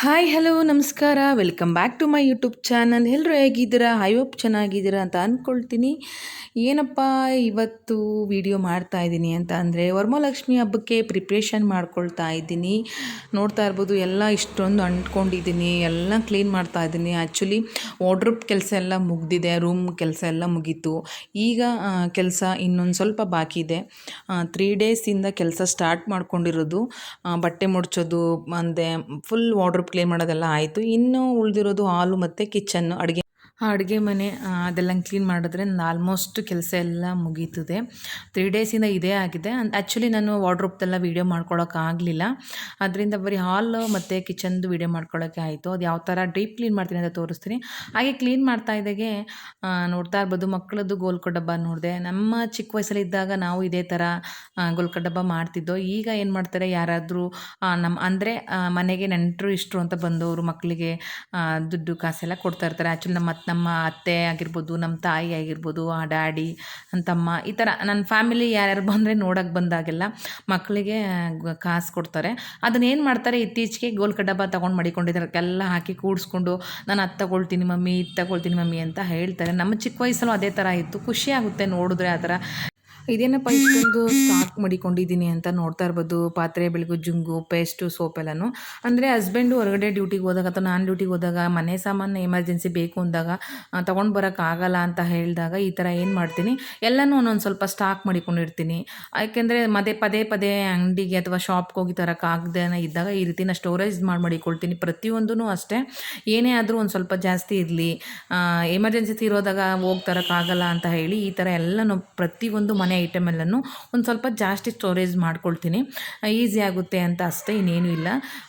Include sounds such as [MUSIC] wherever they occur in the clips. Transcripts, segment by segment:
Hi hello ನಮಸ್ಕಾರ. Welcome back to my YouTube channel ಎಲ್ಲರೂ ಹೇಗಿದ್ದೀರಾ? ಐ ಹೋಪ್ ಚೆನ್ನಾಗಿದ್ದೀರಾ ಅಂತ ಅಂದ್ಕೊಳ್ತೀನಿ ಏನಪ್ಪ, ಇವತ್ತು ವಿಡಿಯೋ ಮಾಡ್ತಾ ಇದ್ದೀನಿ ಅಂತ ಅಂದರೆ, ವರಮಹಾಲಕ್ಷ್ಮಿ ಹಬ್ಬಕ್ಕೆ ಪ್ರಿಪ್ರೇಷನ್ ಮಾಡ್ಕೊಳ್ತಾ ಇದ್ದೀನಿ. ನೋಡ್ತಾ ಇರ್ಬೋದು, ಎಲ್ಲ ಇಷ್ಟೊಂದು ಅಂಟ್ಕೊಂಡಿದ್ದೀನಿ. ಎಲ್ಲ ಕ್ಲೀನ್ ಮಾಡ್ತಾ ಇದ್ದೀನಿ. ಆ್ಯಕ್ಚುಲಿ ವಾರ್ಡ್ರೂಪ್ ಕೆಲಸ ಎಲ್ಲ ಮುಗಿದಿದೆ. ರೂಮ್ ಕೆಲಸ ಎಲ್ಲ ಮುಗೀತು. ಈಗ ಕೆಲಸ ಇನ್ನೊಂದು ಸ್ವಲ್ಪ ಬಾಕಿ ಇದೆ. ತ್ರೀ ಡೇಸಿಂದ ಕೆಲಸ ಸ್ಟಾರ್ಟ್ ಮಾಡ್ಕೊಂಡಿರೋದು. ಬಟ್ಟೆ ಮುಡ್ಚೋದು, ಅಂದರೆ ಫುಲ್ ಕ್ಲೀನ್ ಮಾಡೋದೆಲ್ಲ ಆಯಿತು. ಇನ್ನು ಉಳಿದಿರೋದು ಹಾಲು ಮತ್ತು ಕಿಚನ್ನು ಅಡುಗೆ. ಅಡುಗೆ ಮನೆ ಆ, ಅದೆಲ್ಲ ಕ್ಲೀನ್ ಮಾಡಿದ್ರೆ ನಾನು ಆಲ್ಮೋಸ್ಟ್ ಕೆಲಸ ಎಲ್ಲ ಮುಗೀತದೆ. ತ್ರೀ ಡೇಸಿಂದ ಇದೇ ಆಗಿದೆ. ಆ್ಯಕ್ಚುಲಿ ನಾನು ವಾರ್ಡ್ರೋಬ್ದೆಲ್ಲ ವೀಡಿಯೋ ಮಾಡ್ಕೊಳೋಕ್ಕಾಗಲಿಲ್ಲ ಅದರಿಂದ ಬರೀ ಹಾಲ್ ಮತ್ತು ಕಿಚನ್ದು ವೀಡಿಯೋ ಮಾಡ್ಕೊಳ್ಳೋಕ್ಕೆ ಆಯಿತು. ಅದು ಯಾವ ಥರ ಡೀಪ್ ಕ್ಲೀನ್ ಮಾಡ್ತೀನಿ ಅಂತ ತೋರಿಸ್ತೀನಿ. ಹಾಗೆ ಕ್ಲೀನ್ ಮಾಡ್ತಾ ಇದ್ದಾಗೆ ಆ, ನೋಡ್ತಾ ಇರ್ಬೋದು ಮಕ್ಕಳದ್ದು ಗೋಲ್ಕ ಡಬ್ಬ ನೋಡಿದೆ. ನಮ್ಮ ಚಿಕ್ಕ ವಯಸ್ಸಲ್ಲಿ ಇದ್ದಾಗ ನಾವು ಇದೇ ಥರ ಗೋಲ್ಕಡಬ್ಬ ಗೋಲ್ಕ ಡಬ್ಬ ಮಾಡ್ತಿದ್ದೋ ಈಗ ಏನು ಮಾಡ್ತಾರೆ ಯಾರಾದರೂ ನಮ್ಮ ಅಂದರೆ ಮನೆಗೆ ನೆಂಟರು ಇಷ್ಟರು ಅಂತ ಬಂದವರು ಮಕ್ಕಳಿಗೆ ಆ, ದುಡ್ಡು ಕಾಸೆಲ್ಲ ಕೊಡ್ತಾ ಇರ್ತಾರೆ. ಆ್ಯಕ್ಚುಲಿ ನಮ್ಮ ನಮ್ಮ ಅತ್ತೆ ಆಗಿರ್ಬೋದು, ನಮ್ಮ ತಾಯಿ ಆಗಿರ್ಬೋದು, ಆ ಡ್ಯಾಡಿ, ನನ್ನ ತಮ್ಮ ಈ ಥರ ನನ್ನ ಫ್ಯಾಮಿಲಿ ಯಾರ್ಯಾರು ಬಂದರೆ ನೋಡೋಕೆ ಬಂದಾಗೆಲ್ಲ ಮಕ್ಕಳಿಗೆ ಕಾಸು ಕೊಡ್ತಾರೆ. ಅದನ್ನ ಏನು ಮಾಡ್ತಾರೆ, ಇತ್ತೀಚೆಗೆ ಗೋಲ್ಕ ಡಬ್ಬ ತೊಗೊಂಡು ಮಡಿಕೊಂಡಿದ್ದಾರೆ ಎಲ್ಲ ಹಾಕಿ ಕೂಡಿಸ್ಕೊಂಡು, ನಾನು ಅದು ತಗೊಳ್ತೀನಿ ಮಮ್ಮಿ, ಇದು ತಗೊಳ್ತೀನಿ ಮಮ್ಮಿ ಅಂತ ಹೇಳ್ತಾರೆ. ನಮ್ಮ ಚಿಕ್ಕ ವಯಸ್ಸಲ್ಲೂ ಅದೇ ಥರ ಇತ್ತು. ಖುಷಿ ಆಗುತ್ತೆ ನೋಡಿದ್ರೆ ಆ ಥರ. ಇದೇನಪ್ಪ ಇಷ್ಟೊಂದು ಸ್ಟಾಕ್ ಮಾಡಿಕೊಂಡಿದ್ದೀನಿ ಅಂತ ನೋಡ್ತಾ ಇರ್ಬೋದು. ಪಾತ್ರೆ, ಬೆಳಗು, ಜುಂಗು, ಪೇಸ್ಟು, ಸೋಪ್ ಎಲ್ಲನೂ. ಅಂದರೆ ಹಸ್ಬೆಂಡು ಹೊರಗಡೆ ಡ್ಯೂಟಿಗೆ ಹೋದಾಗ ಅಥವಾ ನಾನು ಡ್ಯೂಟಿಗೆ ಹೋದಾಗ ಮನೆ ಸಾಮಾನು ಎಮರ್ಜೆನ್ಸಿ ಬೇಕು ಅಂದಾಗ ತೊಗೊಂಡು ಬರೋಕ್ಕಾಗಲ್ಲ ಅಂತ ಹೇಳಿದಾಗ ಈ ಥರ ಏನು ಮಾಡ್ತೀನಿ? ಎಲ್ಲನೂ ಒಂದೊಂದು ಸ್ವಲ್ಪ ಸ್ಟಾಕ್ ಮಾಡಿಕೊಂಡಿರ್ತೀನಿ. ಯಾಕೆಂದರೆ ಮದೇ ಪದೇ ಪದೇ ಅಂಗಡಿಗೆ ಅಥವಾ ಶಾಪ್ಗೆ ಹೋಗಿ ತರೋಕ್ಕಾಗದೇ ಇದ್ದಾಗ ಈ ರೀತಿ ಸ್ಟೋರೇಜ್ ಮಾಡಿ ಮಾಡಿಕೊಳ್ತೀನಿ. ಪ್ರತಿಯೊಂದೂ ಅಷ್ಟೇ. ಏನೇ ಆದರೂ ಒಂದು ಸ್ವಲ್ಪ ಜಾಸ್ತಿ ಇರಲಿ. ಎಮರ್ಜೆನ್ಸಿ ಇರೋದಾಗ ಹೋಗಿ ತರೋಕ್ಕಾಗಲ್ಲ ಅಂತ ಹೇಳಿ ಈ ಥರ ಎಲ್ಲನೂ ಪ್ರತಿಯೊಂದು ಮನೆ ಐಟಮ್ ಎಲ್ಲನೂ ಒಂದು ಸ್ವಲ್ಪ ಜಾಸ್ತಿ ಸ್ಟೋರೇಜ್ ಮಾಡ್ಕೊಳ್ತೀನಿ. ಈಸಿ ಆಗುತ್ತೆ ಅಂತ ಅಷ್ಟೇ, ಇನ್ನೇನು ಇಲ್ಲ.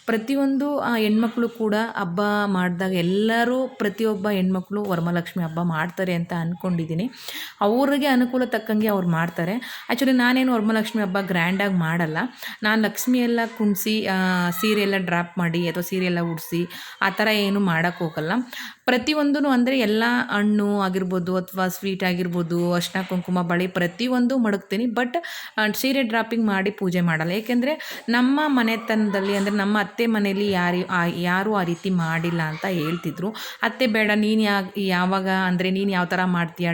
ಪ್ರತಿಯೊಂದು ಹೆಣ್ಮಕ್ಳು ಕೂಡ ಹಬ್ಬ ಮಾಡಿದಾಗ ಎಲ್ಲರೂ ಪ್ರತಿಯೊಬ್ಬ ಹೆಣ್ಮಕ್ಳು ವರಮಹಾಲಕ್ಷ್ಮಿ ಹಬ್ಬ ಮಾಡ್ತಾರೆ ಅಂತ ಅಂದ್ಕೊಂಡಿದ್ದೀನಿ ಅವ್ರಿಗೆ ಅನುಕೂಲ ತಕ್ಕಂಗೆ ಅವ್ರು ಮಾಡ್ತಾರೆ. ಆ್ಯಕ್ಚುಲಿ ನಾನೇನು ವರಮಹಾಲಕ್ಷ್ಮಿ ಹಬ್ಬ ಗ್ರ್ಯಾಂಡಾಗಿ ಮಾಡಲ್ಲ. ನಾನು ಲಕ್ಷ್ಮಿ ಎಲ್ಲ ಕುಣಿಸಿ ಸೀರೆ ಎಲ್ಲ ಡ್ರಾಪ್ ಮಾಡಿ ಅಥವಾ ಸೀರೆ ಎಲ್ಲ ಉಡಿಸಿ, ಆ ಥರ ಏನು ಮಾಡೋಕ್ಕೆ ಹೋಗಲ್ಲ. ಪ್ರತಿಯೊಂದೂ ಅಂದರೆ ಎಲ್ಲ ಹಣ್ಣು ಆಗಿರ್ಬೋದು ಅಥವಾ ಸ್ವೀಟ್ ಆಗಿರ್ಬೋದು ಅರ್ಶಿನ ಕುಂಕುಮ, ಬಳೆ ಪ್ರತಿಯೊಂದು ಮಡಗ್ತೀನಿ. ಬಟ್ ಸೀರೆ ಡ್ರಾಪಿಂಗ್ ಮಾಡಿ ಪೂಜೆ ಮಾಡಲ್ಲ. ಏಕೆಂದರೆ ನಮ್ಮ ಮನೆತನದಲ್ಲಿ ಅಂದರೆ ನಮ್ಮ ಅತ್ತೆ ಮನೆಯಲ್ಲಿ ಯಾರು ಯಾರೂ ಆ ರೀತಿ ಮಾಡಿಲ್ಲ ಅಂತ ಹೇಳ್ತಿದ್ರು. ಅತ್ತೆ ಬೇಡ, ನೀನು ಯಾ, ಯಾವಾಗ ಅಂದರೆ ನೀನು ಯಾವ ಥರ ಮಾಡ್ತೀಯ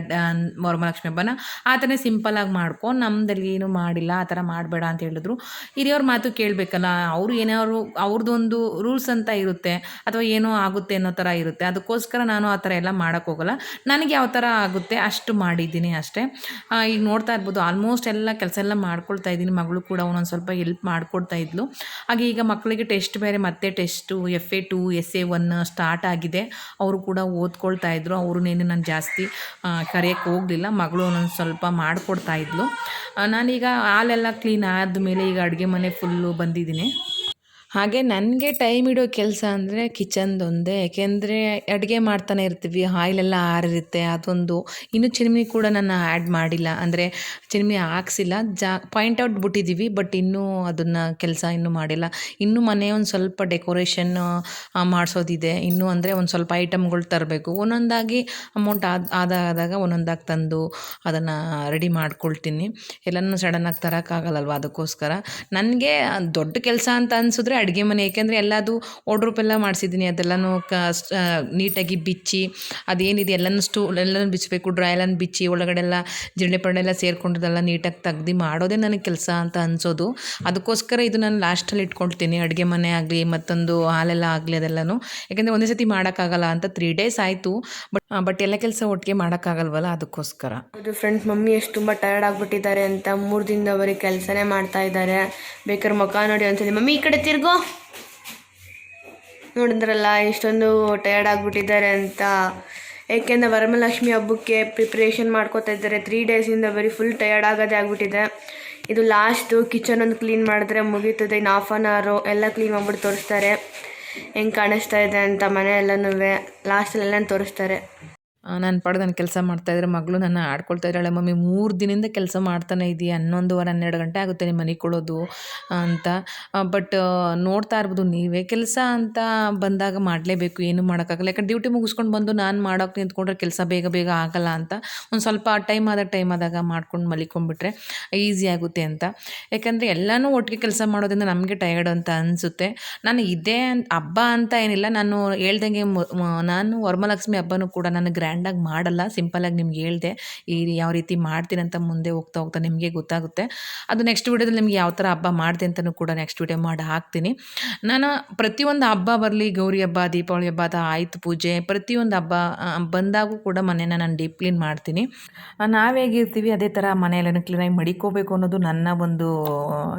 ವರಮಹಾಲಕ್ಷ್ಮಿ ಹಬ್ಬನ, ಆ ಥರ ಸಿಂಪಲಾಗಿ ಮಾಡ್ಕೊ. ನಮ್ಮದಲ್ಲಿ ಏನು ಮಾಡಿಲ್ಲ, ಆ ಥರ ಮಾಡಬೇಡ ಅಂತ ಹೇಳಿದ್ರು. ಹಿರಿಯವ್ರ ಮಾತು ಕೇಳಬೇಕಲ್ಲ, ಅವರು ಏನಾದ್ರು ಅವ್ರದ್ದೊಂದು ರೂಲ್ಸ್ ಅಂತ ಇರುತ್ತೆ, ಅಥವಾ ಏನೋ ಆಗುತ್ತೆ ಅನ್ನೋ ಥರ ಇರುತ್ತೆ. ಅದಕ್ಕೋಸ್ಕರ ನಾನು ಆ ಥರ ಎಲ್ಲ ಮಾಡೋಕ್ಕೆ ಹೋಗಲ್ಲ. ನನಗೆ ಯಾವ ಥರ ಆಗುತ್ತೆ ಅಷ್ಟು ಮಾಡಿದ್ದೀನಿ ಅಷ್ಟೇ. ಈಗ ನೋಡ್ತಾ ಇರ್ಬೋದು ಆಲ್ಮೋಸ್ಟ್ ಎಲ್ಲ ಕೆಲಸ ಎಲ್ಲ ಮಾಡ್ಕೊಳ್ತಾ ಇದ್ದೀನಿ. ಮಗಳು ಕೂಡ ಒಂದೊಂದು ಸ್ವಲ್ಪ ಹೆಲ್ಪ್ ಮಾಡ್ಕೊಡ್ತಾ ಇದ್ಲು. ಹಾಗೆ ಈಗ ಮಕ್ಕಳಿಗೆ ಟೆಸ್ಟ್ ಬೇರೆ ಮತ್ತೆ test F A two S A one start ಆಗಿದೆ. ಅವರು ಕೂಡ ಓದ್ಕೊಳ್ತಾ ಇದ್ರು. ಅವ್ರನ್ನೇನು ನಾನು ಜಾಸ್ತಿ ಕರೆಯೋಕ್ಕೆ ಹೋಗಲಿಲ್ಲ. ಮಗಳು ಒಂದೊಂದು ಸ್ವಲ್ಪ ಮಾಡಿಕೊಡ್ತಾ ಇದ್ಲು. ನಾನೀಗ ಹಾಲೆಲ್ಲ ಕ್ಲೀನ್ ಆದಮೇಲೆ ಈಗ ಅಡುಗೆ ಮನೆ ಫುಲ್ಲು ಬಂದಿದ್ದೀನಿ. ಹಾಗೆ ನನಗೆ ಟೈಮ್ ಇಡೋ ಕೆಲಸ ಅಂದರೆ ಕಿಚನ್ದೊಂದೇ ಯಾಕೆಂದರೆ ಅಡುಗೆ ಮಾಡ್ತಾನೆ ಇರ್ತೀವಿ, ಆಯಿಲೆಲ್ಲ ಆರಿರುತ್ತೆ, ಅದೊಂದು. ಇನ್ನೂ ಚಿಮ್ನಿ ಕೂಡ ನಾನು ಆ್ಯಡ್ ಮಾಡಿಲ್ಲ. ಅಂದರೆ ಚಿಮ್ನಿ ಹಾಕ್ಸಿಲ್ಲ. ಜಾ ಪಾಯಿಂಟ್ ಔಟ್ ಬಿಟ್ಟಿದ್ದೀವಿ ಬಟ್ ಇನ್ನೂ ಅದನ್ನು ಕೆಲಸ ಇನ್ನೂ ಮಾಡಿಲ್ಲ. ಇನ್ನೂ ಮನೆ ಒಂದು ಸ್ವಲ್ಪ ಡೆಕೋರೇಷನ್ ಮಾಡಿಸೋದಿದೆ. ಇನ್ನೂ ಅಂದರೆ ಒಂದು ಸ್ವಲ್ಪ ಐಟಮ್ಗಳು ತರಬೇಕು. ಒಂದೊಂದಾಗಿ ಅಮೌಂಟ್ ಆದ ಆದಾಗ ಒಂದೊಂದಾಗಿ ತಂದು ಅದನ್ನು ರೆಡಿ ಮಾಡ್ಕೊಳ್ತೀನಿ. ಎಲ್ಲನೂ ಸಡನ್ನಾಗಿ ತರೋಕ್ಕಾಗಲ್ಲಲ್ವ ಅದಕ್ಕೋಸ್ಕರ. ನನಗೆ ದೊಡ್ಡ ಕೆಲಸ ಅಂತ ಅನಿಸಿದ್ರೆ ಅಡುಗೆ ಮನೆ, ಏಕೆಂದರೆ ಎಲ್ಲದು ಓಡ್ರೂಪ್ ಎಲ್ಲ ಮಾಡಿಸಿದ್ದೀನಿ. ಅದೆಲ್ಲನೂ ಕ ನೀಟಾಗಿ ಬಿಚ್ಚಿ, ಅದೇನಿದೆ ಎಲ್ಲನೂ ಸ್ಟೂ, ಎಲ್ಲನೂ ಬಿಚ್ಚಬೇಕು ಡ್ರೈಲನ್ನು ಬಿಚ್ಚಿ ಒಳಗಡೆ ಎಲ್ಲ ಜಿರಳೆ ಎಲ್ಲ ಸೇರ್ಕೊಂಡಿದ್ದೆಲ್ಲ ನೀಟಾಗಿ ತೆಗ್ದು ಮಾಡೋದೇ ನನಗೆ ಕೆಲಸ ಅಂತ ಅನಿಸೋದು. ಅದಕ್ಕೋಸ್ಕರ ಇದು ನಾನು ಲಾಸ್ಟಲ್ಲಿ ಇಟ್ಕೊಳ್ತೀನಿ ಅಡುಗೆ ಮನೆ ಆಗಲಿ, ಮತ್ತೊಂದು ಹಾಲೆಲ್ಲ ಆಗಲಿ ಅದೆಲ್ಲನೂ. ಯಾಕೆಂದರೆ ಒಂದೇ ಸತಿ ಮಾಡೋಕ್ಕಾಗಲ್ಲ ಅಂತ ತ್ರೀ ಡೇಸ್ ಆಯಿತು. ಬಟ್ ಬಟ್ ಎಲ್ಲ ಕೆಲಸ ಒಟ್ಟಿಗೆ ಮಾಡೋಕ್ಕಾಗಲ್ವಲ್ಲ ಅದಕ್ಕೋಸ್ಕರ. ಹೌದು ಫ್ರೆಂಡ್ ಮಮ್ಮಿ ಎಷ್ಟು ತುಂಬ ಟಯರ್ಡ್ ಆಗಿಬಿಟ್ಟಿದ್ದಾರೆ ಅಂತ ಮೂರು ದಿನದವರೆಗೆ ಕೆಲಸನೇ ಮಾಡ್ತಾ ಇದ್ದಾರೆ. ಬೇಕಾದ್ರೆ ಮುಖ ನೋಡಿ ಒಂದ್ಸಲಿ, ಮಮ್ಮಿ ಈ ಕಡೆ ತಿರ್ಗೋ. ನೋಡಿದ್ರಲ್ಲ ಎಷ್ಟೊಂದು ಟಯರ್ಡ್ ಆಗಿಬಿಟ್ಟಿದ್ದಾರೆ ಅಂತ. ಏಕೆಂದರೆ ವರಮಹಾಲಕ್ಷ್ಮಿ ಹಬ್ಬಕ್ಕೆ ಪ್ರಿಪ್ರೇಷನ್ ಮಾಡ್ಕೋತಾ ಇದ್ದಾರೆ. ತ್ರೀ ಡೇಸಿಂದ ಬರೀ ಫುಲ್ ಟಯರ್ಡ್ ಆಗೋದೇ ಆಗಿಬಿಟ್ಟಿದೆ. ಇದು ಲಾಸ್ಟು ಕಿಚನ್ ಒಂದು ಕ್ಲೀನ್ ಮಾಡಿದ್ರೆ ಮುಗೀತದೆ. ಇನ್ನು ಹಾಫ್ ಆನ್ ಅವರು ಎಲ್ಲ ಕ್ಲೀನ್ ಮಾಡ್ಬಿಟ್ಟು ತೋರಿಸ್ತಾರೆ. ಹೆಂಗೆ ಕಾಣಿಸ್ತಾ ಇದೆ ಅಂತ ಮನೆ ಎಲ್ಲನೂ ಲಾಸ್ಟಲ್ಲೆಲ್ಲ ತೋರಿಸ್ತಾರೆ. ನನ್ನ ಪಾಡಿಗೆ ನಾನು ಕೆಲಸ ಮಾಡ್ತಾಯಿದ್ರೆ ಮಗಳು ನನ್ನ ಆಡ್ಕೊಳ್ತಾ ಇದ್ದಾಳೆ, ಮಮ್ಮಿ ಮೂರು ದಿನದಿಂದ ಕೆಲಸ ಮಾಡ್ತಾನೆ ಇದೀಯ, ಹನ್ನೊಂದುವರೆ, ಹನ್ನೆರಡು ಗಂಟೆ ಆಗುತ್ತೆ ನಿಮ್ಮ ಮನೆಗೆ ಕೊಡೋದು ಅಂತ. ಬಟ್ ನೋಡ್ತಾ ಇರ್ಬೋದು, ನೀವೇ ಕೆಲಸ ಅಂತ ಬಂದಾಗ ಮಾಡಲೇಬೇಕು, ಏನು ಮಾಡೋಕ್ಕಾಗಲ್ಲ. ಯಾಕಂದ್ರೆ ಡ್ಯೂಟಿ ಮುಗಿಸ್ಕೊಂಡು ಬಂದು ನಾನು ಮಾಡೋಕೆ ನಿಂತ್ಕೊಂಡ್ರೆ ಕೆಲಸ ಬೇಗ ಬೇಗ ಆಗಲ್ಲ ಅಂತ. ಒಂದು ಸ್ವಲ್ಪ ಟೈಮ್ ಆದಾಗ ಟೈಮ್ ಆದಾಗ ಮಾಡ್ಕೊಂಡು ಮಲಿಕೊಂಡ್ಬಿಟ್ರೆ ಈಸಿ ಆಗುತ್ತೆ ಅಂತ. ಯಾಕಂದರೆ ಎಲ್ಲನೂ ಒಟ್ಟಿಗೆ ಕೆಲಸ ಮಾಡೋದ್ರಿಂದ ನಮಗೆ ಟಯರ್ಡ್ ಅಂತ ಅನಿಸುತ್ತೆ. ನಾನು ಇದೇ ಹಬ್ಬ ಅಂತ ಏನಿಲ್ಲ, ನಾನು ಹೇಳ್ದಂಗೆ ನಾನು ವರ್ಮಲಕ್ಷ್ಮಿ ಹಬ್ಬನೂ ಕೂಡ, ನಾನು ಗ್ರ್ಯಾಂಡಾಗಿ ಮಾಡಲ್ಲ ಸಿಂಪಲಾಗಿ ನಿಮ್ಗೆ ಹೇಳಿದೆ ಈ ಯಾವ ರೀತಿ ಮಾಡ್ತೀನಿ ಅಂತ ಮುಂದೆ ಹೋಗ್ತಾ ಹೋಗ್ತಾ ನಿಮಗೆ ಗೊತ್ತಾಗುತ್ತೆ. ಅದು ನೆಕ್ಸ್ಟ್ ವೀಡಿಯೋದಲ್ಲಿ ನಿಮ್ಗೆ ಯಾವ ಥರ ಹಬ್ಬ ಮಾಡಿದೆ ಅಂತಲೂ ಕೂಡ ನೆಕ್ಸ್ಟ್ ವೀಡಿಯೋ ಮಾಡಿ ಹಾಕ್ತೀನಿ. ನಾನು ಪ್ರತಿಯೊಂದು ಹಬ್ಬ ಬರಲಿ ಗೌರಿ ಹಬ್ಬ ದೀಪಾವಳಿ ಹಬ್ಬ ಅದು ಆಯುಧ ಪೂಜೆ ಪ್ರತಿಯೊಂದು ಹಬ್ಬ ಬಂದಾಗೂ ಕೂಡ ಮನೇನ ನಾನು ಡೀಪ್ ಕ್ಲೀನ್ ಮಾಡ್ತೀನಿ. ನಾವು ಹೇಗಿರ್ತೀವಿ ಅದೇ ಥರ ಮನೆಯೆಲ್ಲನೂ ಕ್ಲೀನಾಗಿ ಮಡಿಕೋಬೇಕು ಅನ್ನೋದು ನನ್ನ ಒಂದು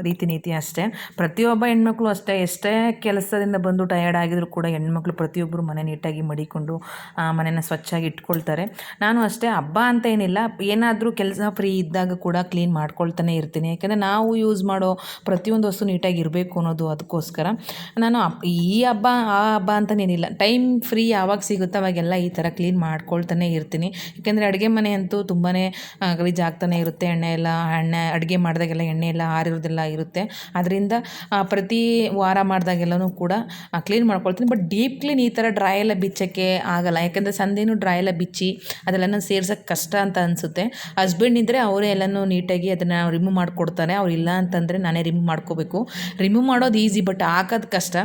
ರೀತಿ ನೀತಿ ಅಷ್ಟೇ. ಪ್ರತಿಯೊಬ್ಬ ಹೆಣ್ಮಕ್ಳು ಅಷ್ಟೇ ಎಷ್ಟೇ ಕೆಲಸದಿಂದ ಬಂದು ಟಯರ್ಡ್ ಆಗಿದ್ರು ಕೂಡ ಹೆಣ್ಮಕ್ಳು ಪ್ರತಿಯೊಬ್ಬರು ಮನೆ ನೀಟಾಗಿ ಮಡಿಕೊಂಡು ಆ, ಸ್ವಚ್ಛಾಗಿ ಸ್ವಚ್ಛಾಗಿ ಇಟ್ಕೊಳ್ತಾರೆ ನಾನು ಅಷ್ಟೇ ಹಬ್ಬ ಅಂತ ಏನಿಲ್ಲ ಏನಾದರೂ ಕೆಲಸ ಫ್ರೀ ಇದ್ದಾಗ ಕೂಡ ಕ್ಲೀನ್ ಮಾಡ್ಕೊಳ್ತಾನೆ ಇರ್ತೀನಿ. ಯಾಕೆಂದರೆ ನಾವು ಯೂಸ್ ಮಾಡೋ ಪ್ರತಿಯೊಂದು ವಸ್ತು ನೀಟಾಗಿ ಇರಬೇಕು ಅನ್ನೋದು ಅದಕ್ಕೋಸ್ಕರ. ನಾನು ಈ ಹಬ್ಬ, ಆ ಹಬ್ಬ ಅಂತನೇನಿಲ್ಲ. ಟೈಮ್ ಫ್ರೀ ಯಾವಾಗ ಸಿಗುತ್ತೋ ಅವಾಗೆಲ್ಲ ಈ ಥರ ಕ್ಲೀನ್ ಮಾಡ್ಕೊಳ್ತಾನೆ ಇರ್ತೀನಿ. ಯಾಕೆಂದರೆ ಅಡುಗೆ ಮನೆ ಅಂತೂ ತುಂಬಾ ಗಲೀಜು ಆಗ್ತಾನೆ ಇರುತ್ತೆ. ಎಣ್ಣೆ ಎಲ್ಲ, ಎಣ್ಣೆ, ಅಡುಗೆ ಮಾಡಿದಾಗೆಲ್ಲ ಎಣ್ಣೆ ಎಲ್ಲ ಹಾರಿರೋದೆಲ್ಲ ಇರುತ್ತೆ. ಅದರಿಂದ ಪ್ರತಿ ವಾರ ಮಾಡಿದಾಗೆಲ್ಲನೂ ಕೂಡ ಕ್ಲೀನ್ ಮಾಡ್ಕೊಳ್ತೀನಿ. ಬಟ್ ಡೀಪ್ ಕ್ಲೀನ್ ಈ ಥರ ಡ್ರೈ ಎಲ್ಲ ಬಿಚ್ಚಕ್ಕೆ ಆಗಲ್ಲ. ಯಾಕಂದರೆ ಸಂದೇನೂ ಡ್ರೈ ಎಲ್ಲ ಬಿಚ್ಚಿ ಅದೆಲ್ಲನೂ ಸೇರ್ಸೋಕ್ಕೆ ಕಷ್ಟ ಅಂತ ಅನಿಸುತ್ತೆ. ಹಸ್ಬೆಂಡ್ ಇದ್ದರೆ ಅವರೇ ಎಲ್ಲನೂ ನೀಟಾಗಿ ಅದನ್ನು ರಿಮೂವ್ ಮಾಡಿಕೊಡ್ತಾರೆ. ಅವ್ರು ಇಲ್ಲ ಅಂತಂದರೆ ನಾನೇ ರಿಮೂವ್ ಮಾಡ್ಕೋಬೇಕು. ರಿಮೂವ್ ಮಾಡೋದು ಈಸಿ ಬಟ್ ಹಾಕೋದು ಕಷ್ಟ.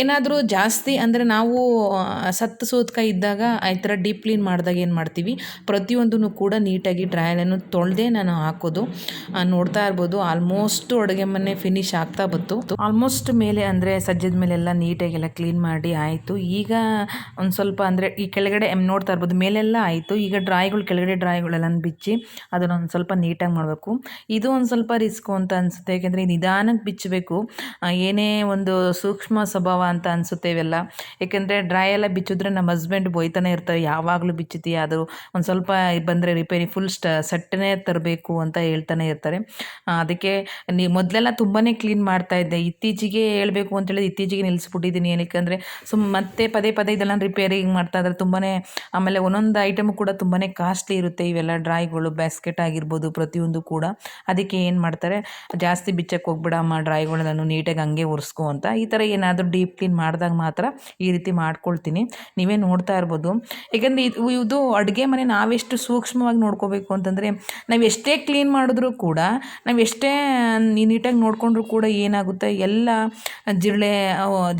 ಏನಾದರೂ ಜಾಸ್ತಿ ಅಂದರೆ ನಾವು ಸತ್ತು ಸೋತ್ಕ ಇದ್ದಾಗ ಈ ಥರ ಡೀಪ್ ಕ್ಲೀನ್ ಮಾಡಿದಾಗ ಏನು ಮಾಡ್ತೀವಿ? ಪ್ರತಿಯೊಂದೂ ಕೂಡ ನೀಟಾಗಿ ಡ್ರಾಯಲನ್ನು ತೊಳೆದೇ ನಾನು ಹಾಕೋದು. ನೋಡ್ತಾ ಇರ್ಬೋದು. ಆಲ್ಮೋಸ್ಟ್ ಅಡುಗೆ ಮನೆ ಫಿನಿಶ್ ಆಗ್ತಾ ಬಂತು. ಆಲ್ಮೋಸ್ಟ್ ಮೇಲೆ ಅಂದರೆ ಸಜ್ಜದ ಮೇಲೆಲ್ಲ ನೀಟಾಗೆಲ್ಲ ಕ್ಲೀನ್ ಮಾಡಿ ಆಯಿತು. ಈಗ ಒಂದು ಸ್ವಲ್ಪ ಅಂದರೆ ಈ ಕೆಳಗಡೆ, ನೋಡ್ತಾ ಇರ್ಬೋದು ಮೇಲೆಲ್ಲ ಆಯಿತು. ಈಗ ಡ್ರಾಯ್ಗಳು ಕೆಳಗಡೆ ಡ್ರಾಯ್ಗಳೆಲ್ಲ ಬಿಚ್ಚಿ ಅದನ್ನು ಒಂದು ಸ್ವಲ್ಪ ನೀಟಾಗಿ ಮಾಡಬೇಕು. ಇದು ಒಂದು ಸ್ವಲ್ಪ ರಿಸ್ಕು ಅಂತ ಅನಿಸುತ್ತೆ. ಯಾಕೆಂದರೆ ನಿಧಾನಕ್ಕೆ ಬಿಚ್ಚಬೇಕು ಏನೇ ಒಂದು ಸೂಕ್ಷ್ಮ ಸ್ವಭಾವ ಅಂತ ಅನಿಸುತ್ತೆ ಇವೆಲ್ಲ. ಏಕೆಂದರೆ ಡ್ರೈ ಎಲ್ಲ ಬಿಚ್ಚಿದ್ರೆ ನಮ್ಮ ಹಸ್ಬೆಂಡ್ ಬೈತಾನೆ ಇರ್ತಾರೆ. ಯಾವಾಗಲೂ ಬಿಚ್ಚುತ್ತೀಯ ಅದು ಒಂದು ಸ್ವಲ್ಪ ಬಂದರೆ ರಿಪೇರಿ ಫುಲ್ ಸ್ಟ ಸಟ್ಟನೇ ತರಬೇಕು ಅಂತ ಹೇಳ್ತಾನೆ ಇರ್ತಾರೆ. ಅದಕ್ಕೆ ನೀ, ಮೊದಲೆಲ್ಲ ತುಂಬಾ ಕ್ಲೀನ್ ಮಾಡ್ತಾ ಇದ್ದೆ. ಇತ್ತೀಚೆಗೆ ಹೇಳಬೇಕು ಅಂತೇಳಿ ಇತ್ತೀಚೆಗೆ ನಿಲ್ಲಿಸ್ಬಿಟ್ಟಿದ್ದೀನಿ ಏನಕ್ಕೆ ಸುಮ್ ಮತ್ತೆ ಪದೇ ಪದೇ ಇದೆಲ್ಲ ರಿಪೇರಿ ಹಿಂಗೆ ಮಾಡ್ತಾ ಇದ್ದಾರೆ ತುಂಬಾ ಆಮೇಲೆ ಒಂದೊಂದು ಐಟಮು ಕೂಡ ತುಂಬಾ ಕಾಸ್ಟ್ಲಿ ಇರುತ್ತೆ. ಇವೆಲ್ಲ ಡ್ರಾಯ್ಗಳು ಬ್ಯಾಸ್ಕೆಟ್ ಆಗಿರ್ಬೋದು ಪ್ರತಿಯೊಂದು ಕೂಡ. ಅದಕ್ಕೆ ಏನು ಮಾಡ್ತಾರೆ? ಜಾಸ್ತಿ ಬಿಚ್ಚಕ್ಕೆ ಹೋಗ್ಬಿಡಮ್ಮ ನಾನು ನೀಟಾಗಿ ಹಂಗೆ ಒರೆಸ್ಕೊ ಅಂತ. ಈ ಥರ ಏನಾದರೂ ಡೀಪ್ ಕ್ಲೀನ್ ಮಾಡಿದಾಗ ಮಾತ್ರ ಈ ರೀತಿ ಮಾಡ್ಕೊಳ್ತೀನಿ. ನೀವೇ ನೋಡ್ತಾ ಇರ್ಬೋದು. ಏಕೆಂದರೆ ಇದು ಇದು ಅಡುಗೆ ಮನೆ ನಾವೆಷ್ಟು ಸೂಕ್ಷ್ಮವಾಗಿ ನೋಡ್ಕೋಬೇಕು ಅಂತಂದರೆ, ನಾವು ಎಷ್ಟೇ ಕ್ಲೀನ್ ಮಾಡಿದ್ರೂ ಕೂಡ, ನಾವು ಎಷ್ಟೇ ನೀಟಾಗಿ ನೋಡಿಕೊಂಡ್ರೂ ಕೂಡ ಏನಾಗುತ್ತೆ? ಎಲ್ಲ ಜಿರಳೆ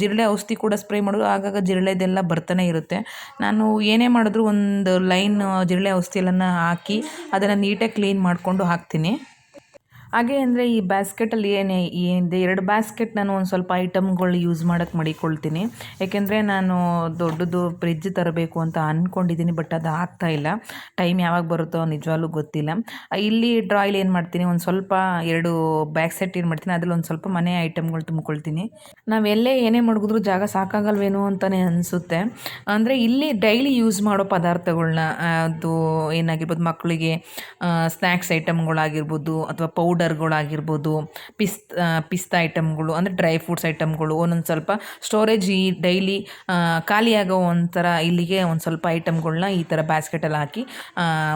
ಜಿರಳೆ ಔಷಧಿ ಕೂಡ ಸ್ಪ್ರೇ ಮಾಡೋದು ಆಗಾಗ ಜಿರಳೆದೆಲ್ಲ ಬರ್ತಾನೆ ಇರುತ್ತೆ. ನಾನು ಏನೇ ಮಾಡಿದ್ರು ಒಂದು ಲೈನ್ ಜಿರಳೆ ಔಷಧಿಯನ್ನು ಹಾಕಿ ಅದನ್ನು ನೀಟಾಗಿ ಕ್ಲೀನ್ ಮಾಡಿಕೊಂಡು ಹಾಕ್ತೀನಿ. ಹಾಗೆ ಅಂದರೆ ಈ ಬ್ಯಾಸ್ಕೆಟಲ್ಲಿ ಏನೇ ಏನಿದೆ ಎರಡು ಬ್ಯಾಸ್ಕೆಟ್ ನಾನು ಒಂದು ಸ್ವಲ್ಪ ಐಟಮ್ಗಳು ಯೂಸ್ ಮಾಡೋಕ್ಕೆ ಮಡಿಕೊಳ್ತೀನಿ. ಏಕೆಂದರೆ ನಾನು ದೊಡ್ಡದು ಫ್ರಿಜ್ ತರಬೇಕು ಅಂತ ಅಂದ್ಕೊಂಡಿದ್ದೀನಿ ಬಟ್ ಅದು ಆಗ್ತಾ ಇಲ್ಲ. ಟೈಮ್ ಯಾವಾಗ ಬರುತ್ತೋ ನಿಜವಾಗ್ಲೂ ಗೊತ್ತಿಲ್ಲ. ಇಲ್ಲಿ ಡ್ರಾಯಲ್ಲಿ ಏನು ಮಾಡ್ತೀನಿ, ಒಂದು ಸ್ವಲ್ಪ ಎರಡು ಬ್ಯಾಕ್ ಸೆಟ್ ಏನು ಮಾಡ್ತೀನಿ, ಅದ್ರಲ್ಲಿ ಒಂದು ಸ್ವಲ್ಪ ಮನೆ ಐಟಮ್ಗಳು ತುಂಬಿಕೊಳ್ತೀನಿ. ನಾವೆಲ್ಲೇ ಏನೇ ಮಡಗಿದ್ರು ಜಾಗ ಸಾಕಾಗಲ್ವೇನೋ ಅಂತಲೇ ಅನಿಸುತ್ತೆ. ಅಂದರೆ ಇಲ್ಲಿ ಡೈಲಿ ಯೂಸ್ ಮಾಡೋ ಪದಾರ್ಥಗಳನ್ನ ಅದು ಏನಾಗಿರ್ಬೋದು ಮಕ್ಕಳಿಗೆ ಸ್ನ್ಯಾಕ್ಸ್ ಐಟಮ್ಗಳಾಗಿರ್ಬೋದು ಅಥವಾ ಪೌಡರ್ಗಳಾಗಿರ್ಬೋದು ಪಿಸ್ ಪಿಸ್ತಾ ಐಟಮ್ಗಳು ಅಂದರೆ ಡ್ರೈ ಫ್ರೂಟ್ಸ್ ಐಟಮ್ಗಳು ಒಂದೊಂದು ಸ್ವಲ್ಪ ಸ್ಟೋರೇಜ್ ಈ ಡೈಲಿ ಖಾಲಿಯಾಗೋ ಒಂಥರ ಇಲ್ಲಿಗೆ ಒಂದು ಸ್ವಲ್ಪ ಐಟಮ್ಗಳನ್ನ ಈ ಥರ ಬ್ಯಾಸ್ಕೆಟಲ್ಲಿ ಹಾಕಿ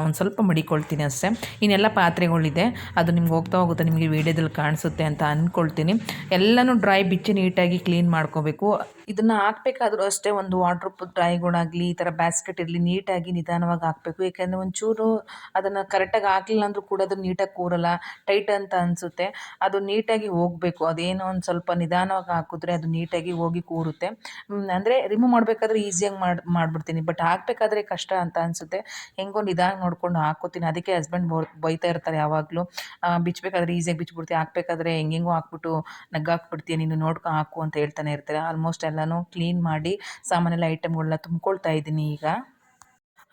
ಒಂದು ಸ್ವಲ್ಪ ಮಡಿಕೊಳ್ತೀನಿ ಅಷ್ಟೇ. ಇನ್ನೆಲ್ಲ ಪಾತ್ರೆಗಳಿದೆ. ಅದು ನಿಮ್ಗೆ ಹೋಗ್ತಾ ಹೋಗುತ್ತೆ, ನಿಮಗೆ ವೀಡಿಯೋದಲ್ಲಿ ಕಾಣಿಸುತ್ತೆ ಅಂತ ಅಂದ್ಕೊಳ್ತೀನಿ ಎಲ್ಲನೂ ಡ್ರೈ ಬಿಚ್ಚಿ ನೀಟಾಗಿ ಕ್ಲೀನ್ ಮಾಡ್ಕೋಬೇಕು. ಇದನ್ನು ಹಾಕ್ಬೇಕಾದ್ರೂ ಅಷ್ಟೇ ಒಂದು ವಾಟ್ರ್ ಡ್ರೈಗಳಾಗಲಿ ಈ ಥರ ಬ್ಯಾಸ್ಕೆಟ್ ಇರಲಿ, ನೀಟಾಗಿ ನಿಧಾನವಾಗಿ ಹಾಕಬೇಕು. ಏಕೆಂದರೆ ಒಂಚೂರು ಅದನ್ನು ಕರೆಕ್ಟಾಗಿ ಹಾಕಲಿಲ್ಲ ಅಂದರೂ ಕೂಡ ಅದು ನೀಟಾಗಿ ಕೂರಲ್ಲ. ಟೈಟ್ ಅಂತ ಅನಿಸುತ್ತೆ. ಅದು ನೀಟಾಗಿ ಹೋಗಬೇಕು. ಅದೇನೋ ಒಂದು ಸ್ವಲ್ಪ ನಿಧಾನವಾಗಿ ಹಾಕಿದ್ರೆ ಅದು ನೀಟಾಗಿ ಹೋಗಿ ಕೂರುತ್ತೆ. ಅಂದರೆ ರಿಮೂವ್ ಮಾಡಬೇಕಾದ್ರೆ ಈಸಿಯಾಗಿ ಮಾಡಿ, ಮಾಡಿಬಿಡ್ತೀನಿ. ಬಟ್ ಹಾಕಬೇಕಾದ್ರೆ ಕಷ್ಟ ಅಂತ ಅನಿಸುತ್ತೆ. ಹೆಂಗೋ ನಿಧಾನ ನೋಡ್ಕೊಂಡು ಹಾಕೋತೀನಿ. ಅದಕ್ಕೆ ಹಸ್ಬೆಂಡ್ ಬೈತಾ ಇರ್ತಾರೆ ಯಾವಾಗಲೂ. ಬಿಚ್ಚಬೇಕಾದ್ರೆ ಈಸಿಯಾಗಿ ಬಿಚ್ಚಿಬಿಡ್ತೀವಿ ಹಾಕ್ಬೇಕಾದ್ರೆ ಹೆಂಗೆಂಗೋ ಹಾಕ್ಬಿಟ್ಟು ನಗ್ಗಾಕ್ಬಿಡ್ತೀಯ. ನೀನು ನೋಡ್ಕೊ, ಹಾಕು ಅಂತ ಹೇಳ್ತಾನೆ ಇರ್ತಾರೆ. ಆಲ್ಮೋಸ್ಟ್ ಎಲ್ಲನೂ ಕ್ಲೀನ್ ಮಾಡಿ ಸಾಮಾನೆಲ್ಲ ಐಟಮ್ಗಳನ್ನ ತುಂಬ್ಕೊಳ್ತಾ ಇದ್ದೀನಿ ಈಗ.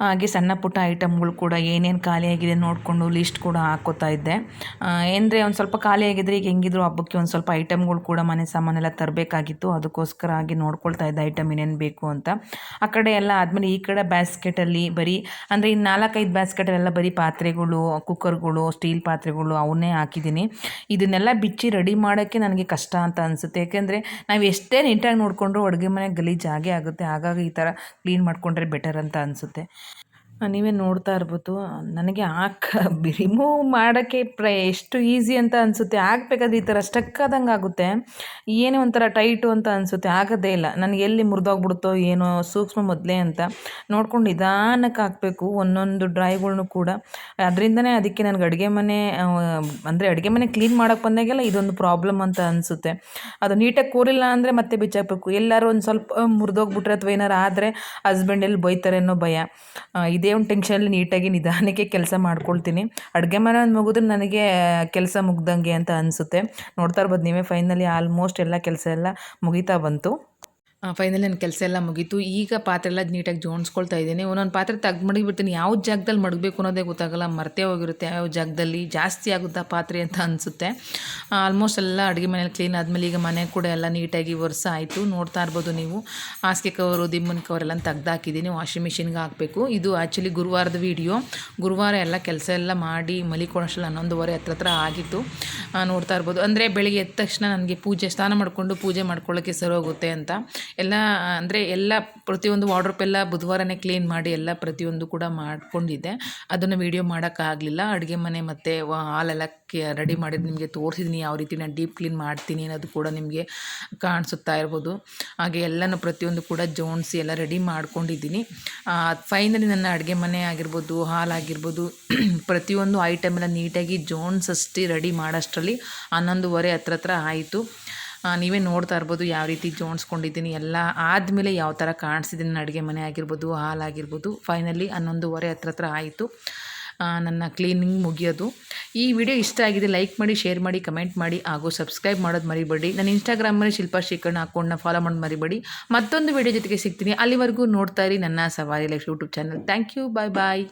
ಹಾಗೆ ಸಣ್ಣ ಪುಟ್ಟ ಐಟಮ್ಗಳು ಕೂಡ ಏನೇನು ಖಾಲಿಯಾಗಿದೆ ನೋಡಿಕೊಂಡು ಲಿಸ್ಟ್ ಕೂಡ ಹಾಕೋತಾ ಇದ್ದೆ. ಅಂದರೆ ಒಂದು ಸ್ವಲ್ಪ ಖಾಲಿಯಾಗಿದ್ದರೆ ಈಗ ಹೆಂಗಿದ್ರು ಹಬ್ಬಕ್ಕೆ ಒಂದು ಸ್ವಲ್ಪ ಐಟಮ್ಗಳು ಕೂಡ ಮನೆ ಸಾಮಾನೆಲ್ಲ ತರಬೇಕಾಗಿತ್ತು. ಅದಕ್ಕೋಸ್ಕರ ಆಗಿ ನೋಡ್ಕೊಳ್ತಾ ಇದ್ದೆ ಐಟಮ್ ಏನೇನು ಬೇಕು ಅಂತ. ಆ ಕಡೆ ಎಲ್ಲ ಆದಮೇಲೆ ಈ ಕಡೆ ಬ್ಯಾಸ್ಕೆಟಲ್ಲಿ ಬರೀ, ಅಂದರೆ ಇನ್ನು ನಾಲ್ಕೈದು ಬ್ಯಾಸ್ಕೆಟಲ್ಲೆಲ್ಲ ಬರೀ ಪಾತ್ರೆಗಳು ಕುಕ್ಕರ್ಗಳು ಸ್ಟೀಲ್ ಪಾತ್ರೆಗಳು ಅವನ್ನೇ ಹಾಕಿದ್ದೀನಿ. ಇದನ್ನೆಲ್ಲ ಬಿಚ್ಚಿ ರೆಡಿ ಮಾಡೋಕ್ಕೆ ನನಗೆ ಕಷ್ಟ ಅಂತ ಅನಿಸುತ್ತೆ. ಯಾಕೆಂದರೆ ನಾವು ಎಷ್ಟೇ ನೀಟಾಗಿ ನೋಡಿಕೊಂಡ್ರು ಅಡುಗೆ ಮನೆ ಗಲೀಜು ಆಗೇ ಆಗುತ್ತೆ. ಹಾಗಾಗಿ ಈ ಥರ ಕ್ಲೀನ್ ಮಾಡಿಕೊಂಡ್ರೆ ಬೆಟರ್ ಅಂತ ಅನಿಸುತ್ತೆ. ನೀವೇ ನೋಡ್ತಾ ಇರ್ಬೋದು, ನನಗೆ ಹಾಕ [LAUGHS] ರಿಮೂವ್ ಮಾಡೋಕ್ಕೆ ಪ್ರ, ಎಷ್ಟು ಈಸಿ ಅಂತ ಅನಿಸುತ್ತೆ ಹಾಕ್ಬೇಕಾದ್ರೆ ಈ ಥರ ಸ್ಟಕ್ ಆದಂಗೆ ಆಗುತ್ತೆ. ಏನೇ ಒಂಥರ ಟೈಟು ಅಂತ ಅನಿಸುತ್ತೆ, ಆಗೋದೇ ಇಲ್ಲ. ನನಗೆ ಎಲ್ಲಿ ಮುರಿದೋಗ್ಬಿಡುತ್ತೋ ಏನೋ ಸೂಕ್ಷ್ಮ ಮೊದಲೇ ಅಂತ ನೋಡ್ಕೊಂಡು ನಿಧಾನಕ್ಕೆ ಹಾಕಬೇಕು ಒಂದೊಂದು ಡ್ರೈಗಳ್ನು ಕೂಡ. ಅದರಿಂದನೇ ಅದಕ್ಕೆ ನನಗೆ ಅಡುಗೆ ಮನೆ ಅಂದರೆ ಅಡುಗೆ ಮನೆ ಕ್ಲೀನ್ ಮಾಡೋಕ್ಕೆ ಬಂದಾಗೆಲ್ಲ ಇದೊಂದು ಪ್ರಾಬ್ಲಮ್ ಅಂತ ಅನಿಸುತ್ತೆ. ಅದು ನೀಟಾಗಿ ಕೂರಿಲ್ಲ ಅಂದರೆ ಮತ್ತೆ ಬಿಚ್ಚಾಕಬೇಕು. ಎಲ್ಲರೂ ಒಂದು ಸ್ವಲ್ಪ ಮುರಿದೋಗ್ಬಿಟ್ರೆ ಅಥವಾ ಏನಾರು ಆದರೆ ಹಸ್ಬೆಂಡ್ ಎಲ್ಲಿ ಬೈತಾರೆ ಅನ್ನೋ ಭಯ. ಇದೇ ಒಂದು ಟೆನ್ಷನಲ್ಲಿ ನೀಟಾಗಿ ನಿಧಾನಕ್ಕೆ ಕೆಲಸ ಮಾಡ್ಕೊಳ್ತೀನಿ. ಅಡುಗೆ ಮನೆ ಒಂದು ಮುಗಿದ್ರೆ ನನಗೆ ಕೆಲಸ ಮುಗ್ದಂಗೆ ಅಂತ ಅನಿಸುತ್ತೆ. ನೋಡ್ತಾ ಇರ್ಬೋದು, ನೀವೇ ಫೈನಲಿ ಆಲ್ಮೋಸ್ಟ್ ಎಲ್ಲ ಕೆಲಸ ಎಲ್ಲ ಮುಗಿತಾ ಬಂತು. ಫೈನಲಿ ನನ್ನ ಕೆಲಸ ಎಲ್ಲ ಮುಗೀತು. ಈಗ ಪಾತ್ರೆ ಎಲ್ಲ ನೀಟಾಗಿ ಜೋಡಿಸ್ಕೊಳ್ತಾ ಇದ್ದೀನಿ. ಒಂದೊಂದು ಪಾತ್ರೆ ತೆಗ್ದು ಮಡಗಿಬಿಡ್ತೀನಿ. ಯಾವ ಜಾಗದಲ್ಲಿ ಮಡಗಬೇಕು ಅನ್ನೋದೇ ಗೊತ್ತಾಗಲ್ಲ. ಮರ್ತೇ ಹೋಗಿರುತ್ತೆ. ಯಾವ ಜಾಗದಲ್ಲಿ ಜಾಸ್ತಿ ಆಗುತ್ತಾ ಪಾತ್ರೆ ಅಂತ ಅನಿಸುತ್ತೆ. ಆಲ್ಮೋಸ್ಟ್ ಎಲ್ಲ ಅಡುಗೆ ಮನೇಲಿ ಕ್ಲೀನ್ ಆದಮೇಲೆ ಈಗ ಮನೆ ಕೂಡ ಎಲ್ಲ ನೀಟಾಗಿ ವರ್ಷ ಆಯಿತು. ನೋಡ್ತಾ ಇರ್ಬೋದು ನೀವು. ಹಾಸಿಗೆ ಕವರು ದಿಮ್ಮನ ಕವರೆಲ್ಲ ತೆಗ್ದಾಕಿದ್ದೀನಿ ವಾಷಿಂಗ್ ಮಿಷಿನ್ಗೆ ಹಾಕಬೇಕು. ಇದು ಆ್ಯಕ್ಚುಲಿ ಗುರುವಾರದ ವೀಡಿಯೋ ಗುರುವಾರ ಎಲ್ಲ ಕೆಲಸ ಎಲ್ಲ ಮಾಡಿ ಮಲಿಕೊಳ್ಳೋಷ್ಟರಲ್ಲಿ ಹನ್ನೊಂದುವರೆ ಹತ್ರ ಹತ್ರ ಆಗಿತ್ತು. ನೋಡ್ತಾ ಇರ್ಬೋದು. ಅಂದರೆ ಬೆಳಿಗ್ಗೆ ಎದ್ದ ತಕ್ಷಣ ನನಗೆ ಪೂಜೆ, ಸ್ನಾನ ಮಾಡಿಕೊಂಡು ಪೂಜೆ ಮಾಡ್ಕೊಳ್ಳೋಕ್ಕೆ ಸರಿ ಹೋಗುತ್ತೆ ಅಂತ. ಎಲ್ಲ, ಅಂದರೆ ಎಲ್ಲ ಪ್ರತಿಯೊಂದು ವಾರ್ಡ್ರೋಪ್ ಎಲ್ಲ ಬುಧವಾರನೇ ಕ್ಲೀನ್ ಮಾಡಿ ಎಲ್ಲ ಪ್ರತಿಯೊಂದು ಕೂಡ ಮಾಡಿಕೊಂಡಿದ್ದೆ. ಅದನ್ನು ವೀಡಿಯೋ ಮಾಡೋಕ್ಕಾಗಲಿಲ್ಲ. ಅಡುಗೆ ಮನೆ ಮತ್ತು ಹಾಲೆಲ್ಲ ರೆಡಿ ಮಾಡಿದ್ದು ನಿಮಗೆ ತೋರಿಸಿದ್ದೀನಿ ಯಾವ ರೀತಿ ನಾನು ಡೀಪ್ ಕ್ಲೀನ್ ಮಾಡ್ತೀನಿ ಅನ್ನೋದು ಕೂಡ ನಿಮಗೆ ಕಾಣಿಸುತ್ತಾ ಇರ್ಬೋದು. ಹಾಗೆ ಎಲ್ಲನೂ ಪ್ರತಿಯೊಂದು ಕೂಡ ಜೋಡಿಸಿ ಎಲ್ಲ ರೆಡಿ ಮಾಡ್ಕೊಂಡಿದ್ದೀನಿ. ಫೈನಲಿ ನನ್ನ ಅಡುಗೆ ಮನೆ ಆಗಿರ್ಬೋದು ಹಾಲ್ ಆಗಿರ್ಬೋದು [CLEARS THROAT] ಪ್ರತಿಯೊಂದು ಐಟಮ್ ಎಲ್ಲ ನೀಟಾಗಿ ಜೋಡಿಸಷ್ಟು ರೆಡಿ ಮಾಡೋಷ್ಟರಲ್ಲಿ ಹನ್ನೊಂದುವರೆ ಹತ್ರ ಹತ್ರ ಆಯಿತು. ನೀವೇ ನೋಡ್ತಾ ಇರ್ಬೋದು ಯಾವ ರೀತಿ ಜೋಡಿಸ್ಕೊಂಡಿದ್ದೀನಿ. ಎಲ್ಲ ಆದಮೇಲೆ ಯಾವ ಥರ ಕಾಣಿಸಿದ್ದೀನಿ. ನನ್ನ ಅಡುಗೆ ಮನೆ ಆಗಿರ್ಬೋದು, ಹಾಲ್ ಆಗಿರ್ಬೋದು. ಫೈನಲಿ ಹನ್ನೊಂದುವರೆ ಹತ್ರ ಹತ್ರ ಆಯಿತು. ನನ್ನ ಕ್ಲೀನಿಂಗ್ ಮುಗಿಯೋದು. ಈ ವಿಡಿಯೋ ಇಷ್ಟ ಆಗಿದೆ ಲೈಕ್ ಮಾಡಿ ಶೇರ್ ಮಾಡಿ ಕಮೆಂಟ್ ಮಾಡಿ, ಹಾಗೂ ಸಬ್ಸ್ಕ್ರೈಬ್ ಮಾಡೋದು ಮರಿಬೇಡಿ. ನನ್ನ ಇನ್ಸ್ಟಾಗ್ರಾಮಲ್ಲಿ ಶಿಲ್ಪಾ ಶ್ರೀಕರ್ಣ ಅಕೌಂಟ್ನ ಫಾಲೋ ಮಾಡೋದು ಮರಿಬೇಡಿ. ಮತ್ತೊಂದು ವಿಡಿಯೋ ಜೊತೆಗೆ ಸಿಗ್ತೀನಿ. ಅಲ್ಲಿವರೆಗೂ ನೋಡ್ತಾ ಇರಿ ನನ್ನ ಸವಾರಿ life YouTube channel thank you bye bye